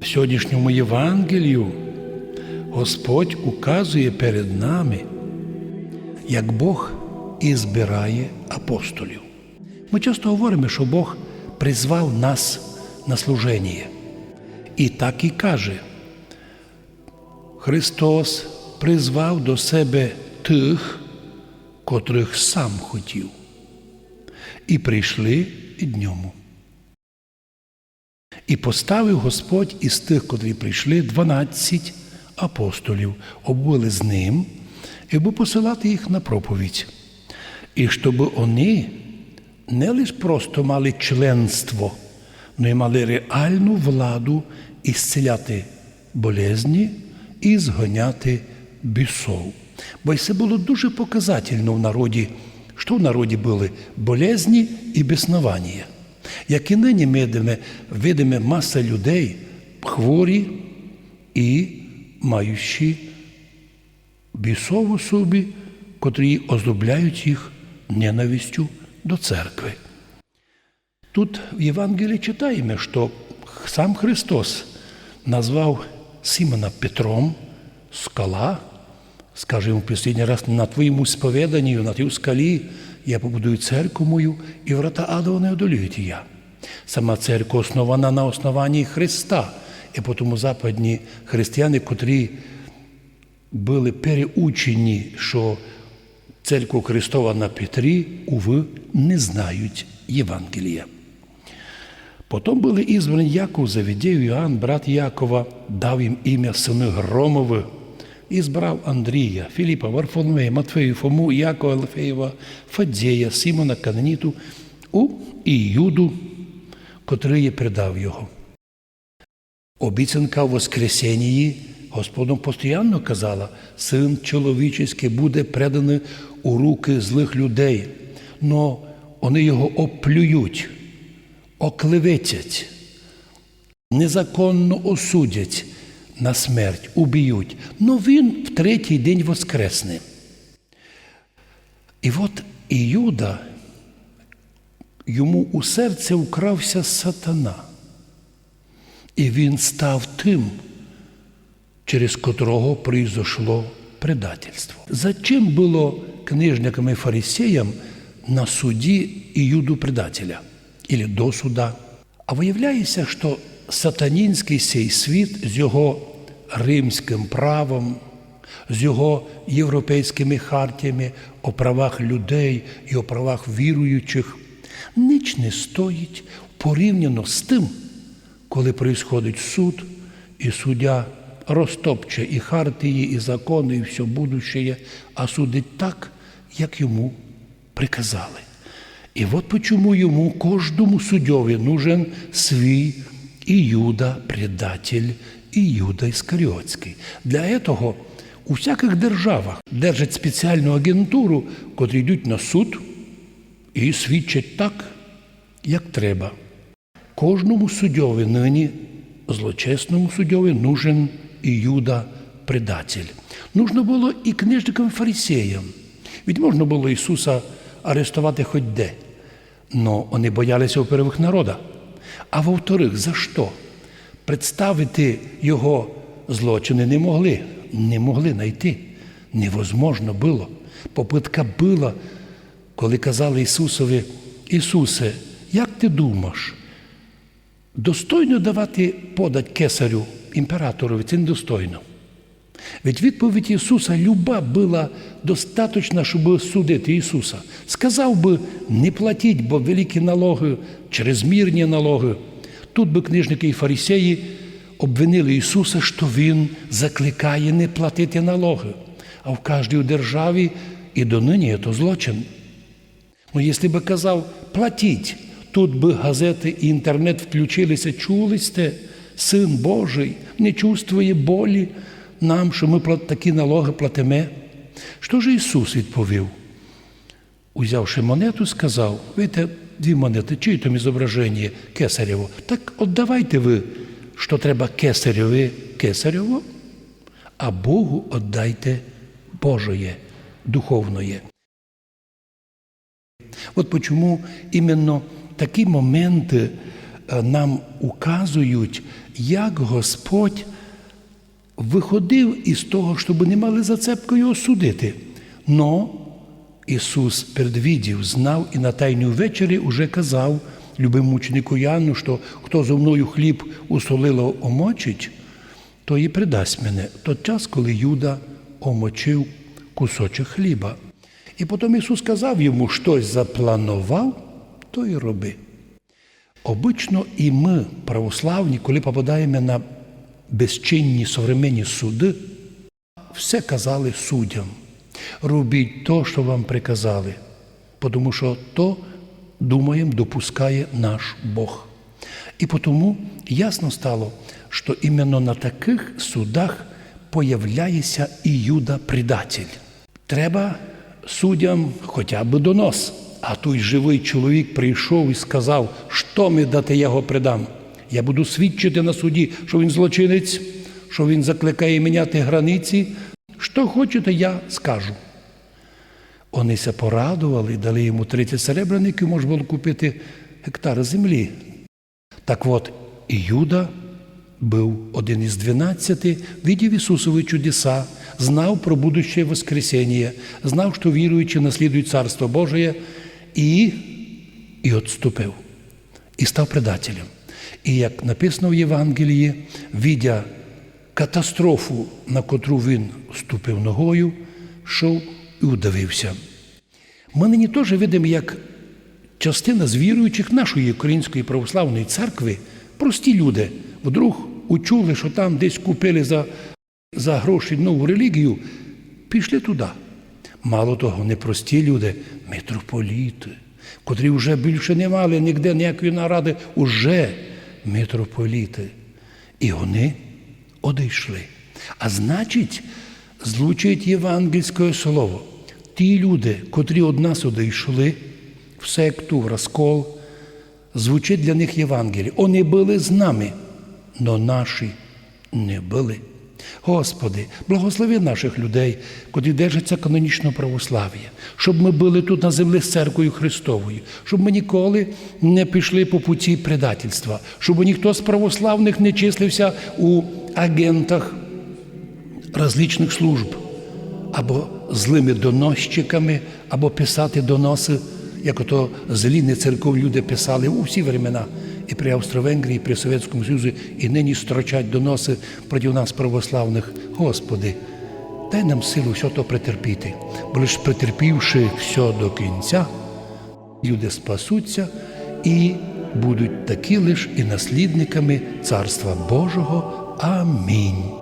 В сьогоднішньому Євангелію Господь указує перед нами, як Бог і збирає апостолів. Ми часто говоримо, що Бог призвав нас на служення. І так і каже, Христос призвав до себе тих, котрих сам хотів, і прийшли від ньому. І поставив Господь із тих, котрі прийшли, 12 апостолів, обвели з ним, і був посилати їх на проповідь. І щоб вони не лише просто мали членство, але й мали реальну владу ісціляти болезні і зганяти бісов. Бо це було дуже показательно в народі, що в народі були болезні і біснування. Як і нині ми видимо маса людей хворі і маючи бісову собі, котрі озлобляють їх ненавистю до церкви. Тут в Євангелії читаємо, що сам Христос назвав Симона Петром, скала, скаже йому останній раз, на твоєму сповіданні, на тій скалі я побудую церкву мою, і врата адова не одолюють я. Сама церква основана на основанні Христа. І тому западні християни, котрі були переучені, що церква Христова на Петрі, уви, не знають Євангелія. Потім були ізбрані Яков, Завідєв, Іоанн, брат Якова, дав їм ім'я сини Громове, і збрав Андрія, Філіпа, Варфоломея, Матфею, Фому, Якова, Лефеєва, Фадзея, Симона, Кананіту у Іюду, котрий предав його. Обіцянка в Воскресенії Господом постійно казала, син чоловічий буде преданий у руки злих людей, но вони його оплюють, оклеветять, незаконно осудять на смерть, уб'ють. Но він в третій день воскресне. І от Іуда, йому у серце вкрався сатана. І він став тим, через котрого прийшло предательство. Зачем було книжникам і фарисеям на суді Іуду предателя? Ілі до суда? А виявляється, що сатанінський сей світ з його римським правом, з його європейськими хартіями о правах людей і о правах віруючих, ніч не стоїть порівняно з тим, коли происходить суд, і суддя розтопче і хартії, і закони, і все будущее, а судить так, як йому приказали. І от чому йому кожному суддєві нужен свій Іуда предатель, Іуда Іскаріотський. Для цього у всяких державах держать спеціальну агентуру, котрі йдуть на суд і свідчать так, як треба. Кожному суддєві нині, злочесному суддєві, нужен Іуда предатель. Нужно було і книжникам фарисеям. Ведь можна було Ісуса арестувати хоч де. Но вони боялися у первих народа. А во-вторых, за що? Представити його злочини не могли, не могли знайти. Невозможно було. Попитка була, коли казали Ісусові, Ісусе, як ти думаєш, достойно давати подать кесарю, імператорові, це недостойно. Ведь відповідь Ісуса люба була достаточна, щоб судити Ісуса. Сказав би, не платіть, бо великі налоги, чрезмірні налоги. Тут би книжники і фарисеї обвинили Ісуса, що Він закликає не платити налоги. А в кожній державі і донині це злочин. Ну, якщо би казав, платіть, тут би газети і інтернет включилися, чули сте, Син Божий не чувствує болі нам, що ми такі налоги платимо. Що ж Ісус відповів? Узявши монету, сказав, видите, дві монети, чиє там зображення кесарєво, так віддавайте ви, що треба кесареві кесарєво, а Богу віддайте Божоє, духовноє. От почому іменно такі моменти нам указують, як Господь виходив із того, щоб не мали зацепку його судити. Но Ісус предвідів, знав і на тайній вечері уже казав любимому ученику Яну, що хто зо мною хліб усолило омочить, то і придасть мене. Тот час, коли Юда омочив кусочок хліба. І потім Ісус сказав йому, щось запланував, то і роби. Обично і ми, православні, коли попадаємо на безчинні современні суди, все казали суддям. Робіть то, що вам приказали, тому що то, думаємо, допускає наш Бог. І тому ясно стало, що іменно на таких судах появляється і Юда предатель. Треба суддям хоча б донос. А той живий чоловік прийшов і сказав, що ми дати його придам. Я буду свідчити на суді, що він злочинець, що він закликає міняти границі. Що хочете, я скажу. Онися порадували, дали йому 30 серебряників, можна було купити гектар землі. Так от, Юда був один із дванадцяти, видів Ісусові чудеса, знав про будущее воскресіння, знав, що віруючи наслідують Царство Божие, і, і отступив, і став предателем. І як написано в Євангелії, видя катастрофу, на котру він ступив ногою, йшов і удавився. Ми нині теж видимо, як частина з віруючих нашої Української православної церкви, прості люди, вдруг учули, що там десь купили за, за гроші нову релігію, пішли туди. Мало того, не прості люди, митрополіти, котрі вже більше не мали ніде ніякої наради, уже митрополіти. І вони одійшли. А значить, злучить євангельське слово. Ті люди, котрі од нас одійшли в секту, в розкол, звучить для них Євангеліє. Вони були з нами, но наші не були. Господи, благослови наших людей, котрі держаться канонічного православ'я, щоб ми були тут на землі з церквою Христовою, щоб ми ніколи не пішли по путі предательства, щоб ніхто з православних не числився у агентах различних служб, або злими доносчиками, або писати доноси, як ото злі церков люди писали у всі времена, і при Австро-Венгрії, і при Совєтському Союзі, і нині строчать доноси проти нас православних. Господи, дай нам силу все то претерпіти, бо лиш претерпівши все до кінця, люди спасуться і будуть такі лиш і наслідниками Царства Божого. Амінь.